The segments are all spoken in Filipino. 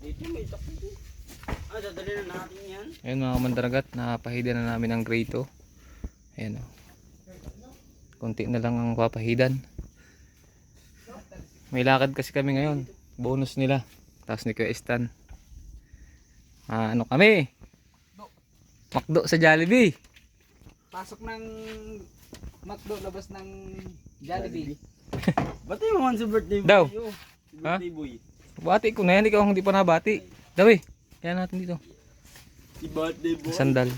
Dito may takbo. Ah, dadali na natin yan. Ayun mga mandaragat, napahida na namin ang grito. Ayan o. Kunti na lang ang papahidan. May lakad kasi kami ngayon. Bonus nila. Tapos ni Kuya Stan. Ah, ano kami? Makdo sa Jollibee. Pasok ng McDo, labas ng Jollibee. Ba't yung sa birthday boy? Daw. oh. Si Ha? birthday boy. Bati ko na yan, ikaw hindi pa nabati. Dawi, kaya natin dito. Si birthday boy. Sandal.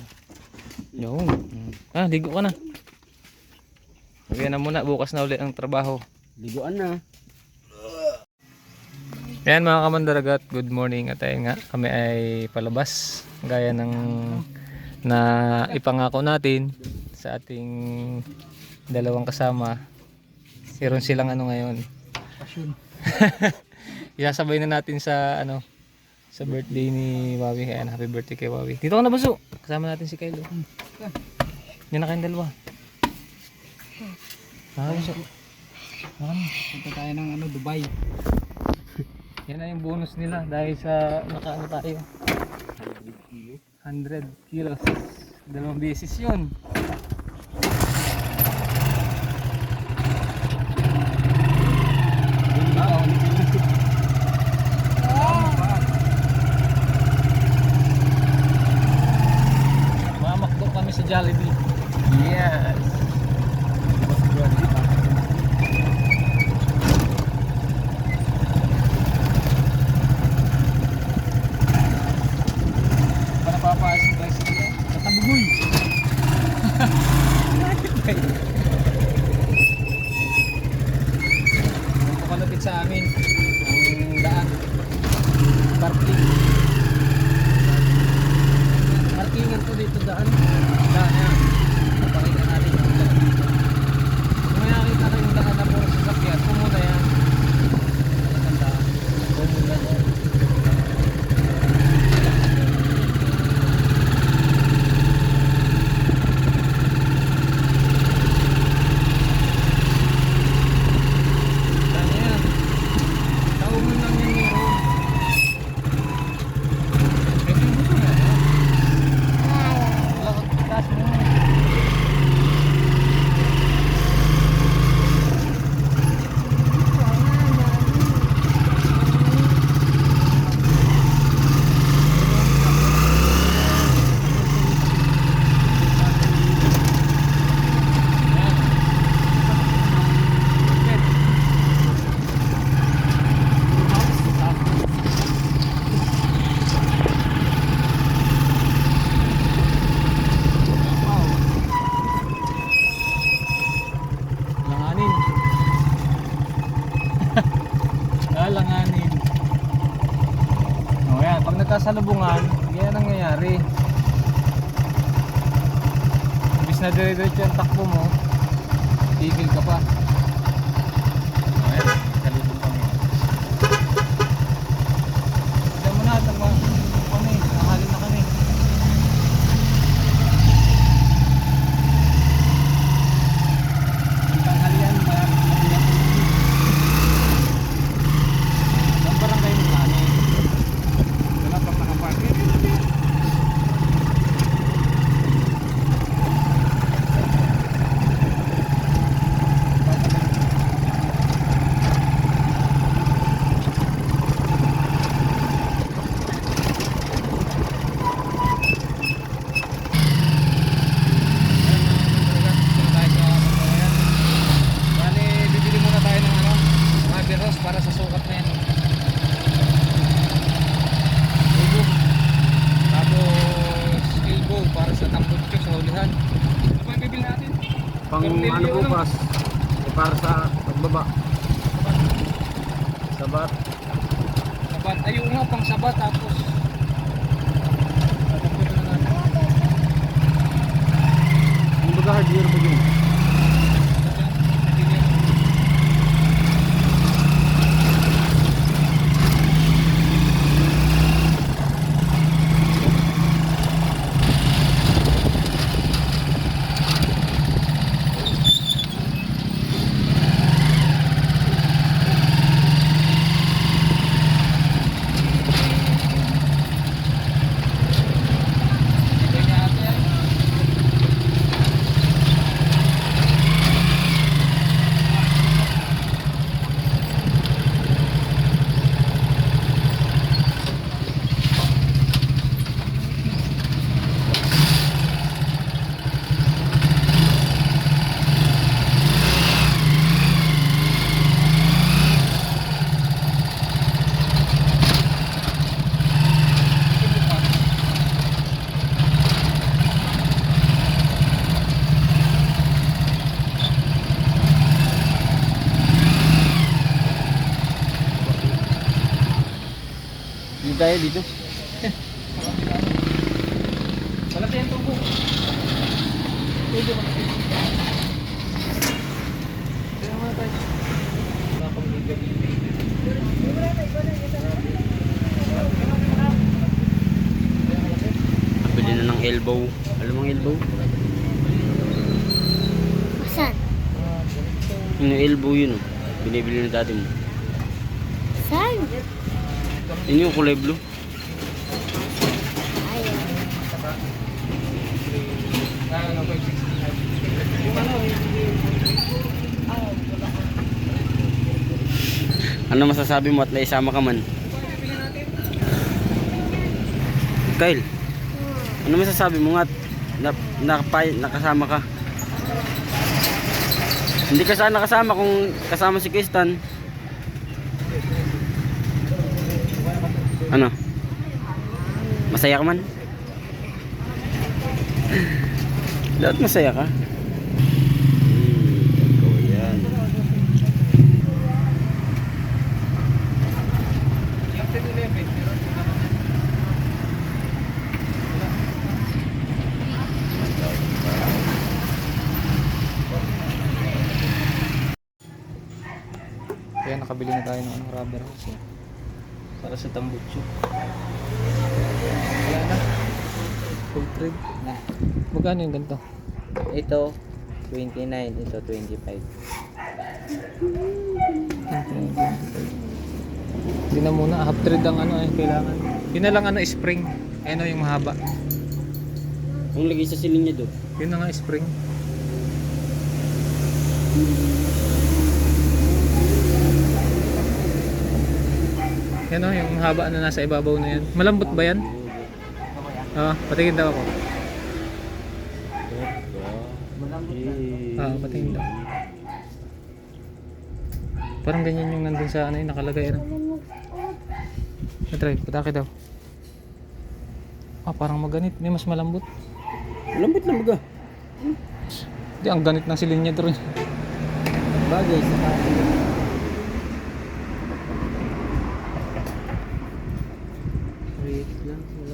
Yun. Ah, ligo ka na. Kaya na muna, bukas na ulit ang trabaho. Liguan na. Yan mga kamandaragat, good morning at ayun nga, kami ay palabas gaya ng na ipangako natin sa ating dalawang kasama. Meron silang ano ngayon. Pasyon. Isasabay na natin sa ano sa birthday ni Wawi. Ayan, happy birthday kay Wawi. Dito ka na baso. Kasama natin si Kylo. Yan na kayong dalawa. Ah, baso. Punta tayo ng ano, Dubai. Yan na yung bonus nila dahil sa nakaano tayo. 100 kilos. Dalawang beses yun. Nagkasalubungan, yan ang nangyayari. Imbis na dire-diretso yung takbo mo, tigil ka pa. O yan, kalibong kami. Diyan mo na, tagma. Kami, nakalin na kami. Ang tanghalian, marami na Saan barangay mo kami? Wala pang nakapark. Eh, yun lang yan. Bali, bibili muna tayo ng ano, mga biros para sa sukat na yan. Elbow. Tapos elbow para sa tambutso sa hulihan. Ano pa yung bibili natin? Tornilyo, ano ano? bukas. Eh, para sa pagbaba. Sabat. Sabat. Ayun nga, pang sabat tapos tatanggalin na natin. Yung baga hardware mo yun. Tayo dito. Wala tayong tubo. Tubo ka Kaya mga tayo. Wala pang ligabi. Pwede na ng elbow. Alam mo ang elbow? Saan? Yung elbow yun oh. Binibili na dati mo. Yun yung kulay blue. Ano ba yung 65? Yung masasabi mo at naisama ka man? Kyle, ano masasabi mo nga at nakasama ka? Hindi ka sana nakasama kung kasama si Kristan. Ano? Masaya ka man? Dapat masaya ka. Ikaw yan. yung 10-11, meron po naman. Kaya nakabili na tayo ng ano, rubber hose. Para sa tambutso. Wala na. Full thread. Na. Magkano yung ganito? Ito, 29. Ito, 25. Hindi na muna, half thread ang ano eh, kailangan. Yun na lang ano, spring. Ano yung mahaba. Kung lagay sa siling niya do. Yun na nga, spring. Yan o, yung haba na nasa ibabaw na yan. Malambot ba yan? Oo, patingin daw ako. Ah, patingin daw. Parang ganyan yung nandun sa ano yung nakalagay ano. Na-try, patake daw. Ah, parang maganit. May mas malambot. Lambot na baga. Di, ang ganit ng silinya doon. Bagay sa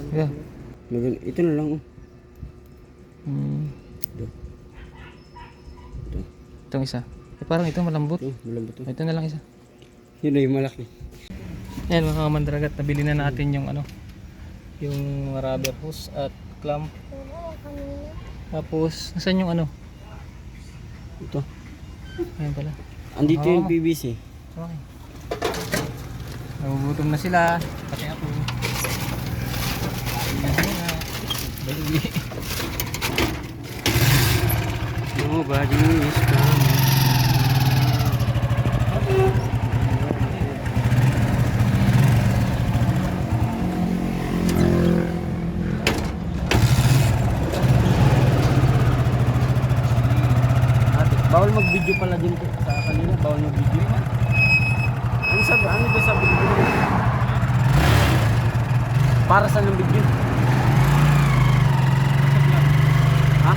Yeah. Magan- ito na lang oh. Hmm. Ito. Ito. Itong isa. Eh, parang ito malambot. Ito, malambot to. Ito na lang isa. Yun na yung malaki. Yan mga kamandragat, nabili na natin yung ano, yung rubber hose at clamp. Tapos, nasan yung ano? Ito. Ayan pala. Andito Oo. yung PVC. Okay. Nagugutom na sila. Pati ako. Kain na. Bali. Nobody is coming. Bawal mag-video pala din sa kanila, bawal mag-video. Ano sabi, ano ba sabi ko? Para sa ng video? Ha?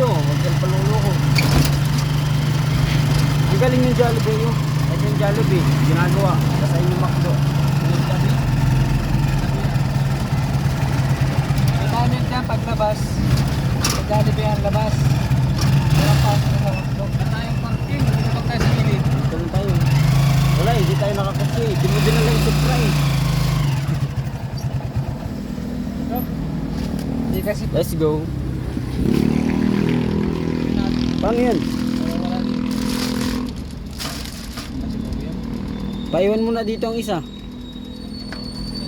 Kawasaki ito, huwag kang paluloko. Ang galing yung Jollibee nyo. Ito yung Jollibee, ginagawa. Sa inyong McDo. Comment yan paglabas. Pagdalibi ang labas. Walang pasok sa hotdog. At tayong parking. Na tayo sa gilid. Dito lang tayo. Wala, hindi tayo nakakasi. Hindi mo din lang yung eh. Kasi Let's go. Paano yan? wala din. Paiwan mo na dito ang isa.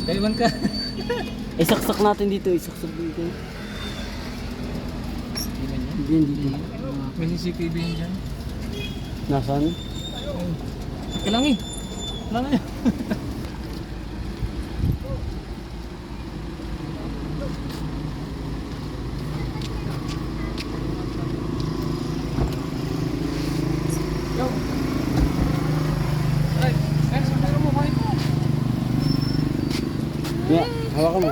Kaiwan ka. Isaksak natin dito, isaksak dito. Hindi yan dito. May CCTV yun dyan. Nasaan? Kailangan eh. Wala na yan. Yeah, hawakan mo.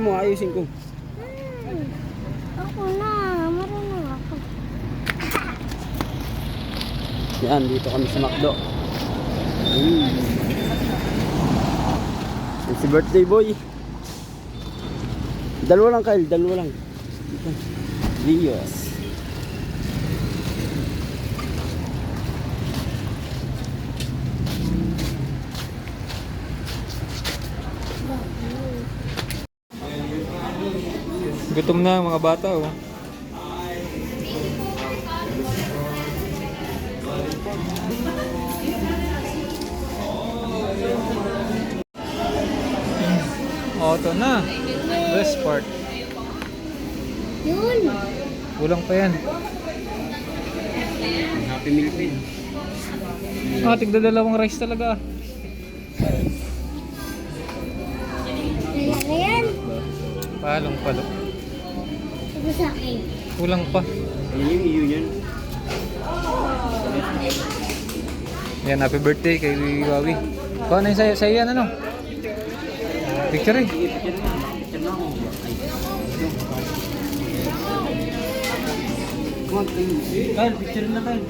Mo, ayusin ko. Ako na, marunong ako. Yan, dito kami sa McDo. Mm. Yan Si birthday boy. Dalawa lang Kyle, dalawa lang. Rios. Gutom na mga bata oh. Oh, ito na. Best part. Yun. Kulang pa yan. Happy Meal Pin. Ah, tigda dalawang rice talaga. Kaya yan. Palong palo. Ito sa akin. Kulang pa. Ayun yung iyo yan. Yan, happy birthday kay Wawi. Kuha na yung sa'yo, sa'yo yan ano? Picture eh. Picture. Ay. Come on, picture na Kyle.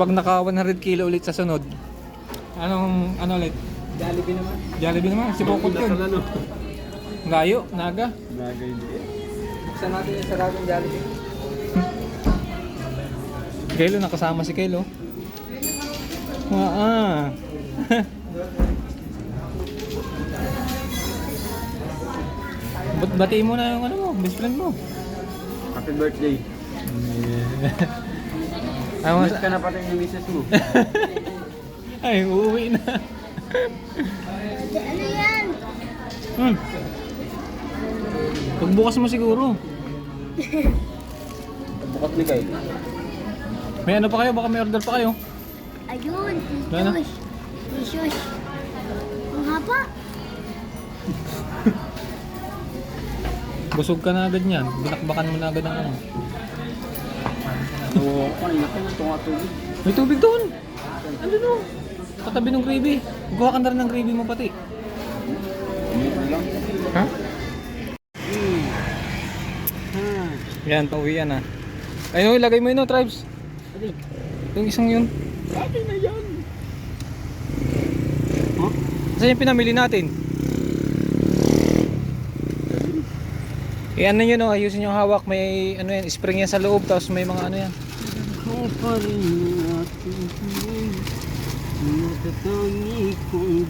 Kapag naka 100 kilo ulit sa sunod, anong, ano ulit? Jollibee naman. Jollibee naman, si Bokot yun. ano? Layo, naga. Bagay din. Buksan natin yung saradong Jollibee. Kelo, nakasama si Kelo. Ah, ah. Ba't batiin mo na yung ano mo, best friend mo? Happy birthday. Ay, mas, Miss ka na pati yung misis mo. ay uuwi na. Ano yan? Hmm. Pagbukas mo siguro. Bukas ni Kyle. May ano pa kayo? Baka may order pa kayo. Ayun. Ano? Shush. May shush. Ang haba. Busog ka na agad niyan. Binakbakan mo na agad ang ano. Oo, ka na tunga tubig. May tubig doon. Ano no? Katabi ng gravy. Gawa ka na rin ng gravy mo pati. Ha? Hmm. Ha. Yan, pauwian na. Ayun, ilagay mo yun, no, tribes. Yung isang yun. Akin na yan. Huh? Saan yung pinamili natin? Eh ano yun, no? ayusin yung hawak. May ano yan, spring yan sa loob. Tapos may mga ano yan. Ikaw pa rin aking buhay. Natatangi kong.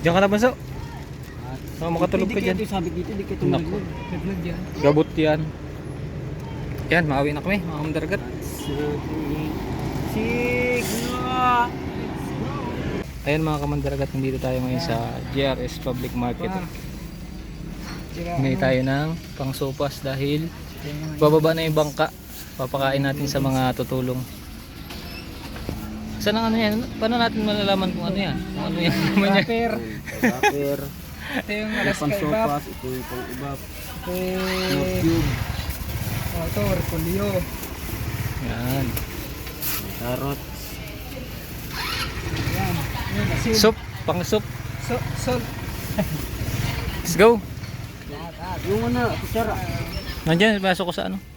Diyan ka na, Banso. Oh, makatulog ka dyan. sabi dito, kayo Naku. tumulog. Naglag yan. Gabot yan. Yan, maawi na kami. Mga kamdargat. Ayan mga kamandaragat, nandito tayo ngayon sa GRS Public Market. Ngayon tayo ng pangsopas dahil bababa na yung bangka. Papakain natin sa mga tutulong. Saan ang ano yan? Paano natin malalaman kung ano yan? Kung ano yan naman yan? Rapper. Rapper. Ito yung Ito alas pang kay Bap. sopas. Ito yung pang ibap. Eh, Cube. oh, ito, Repolyo. Yan. Carrot. Yan. Soup, pang soup. So, salt. Let's go. Yung ano, kutsara. Nandiyan, pasok ko sa ano.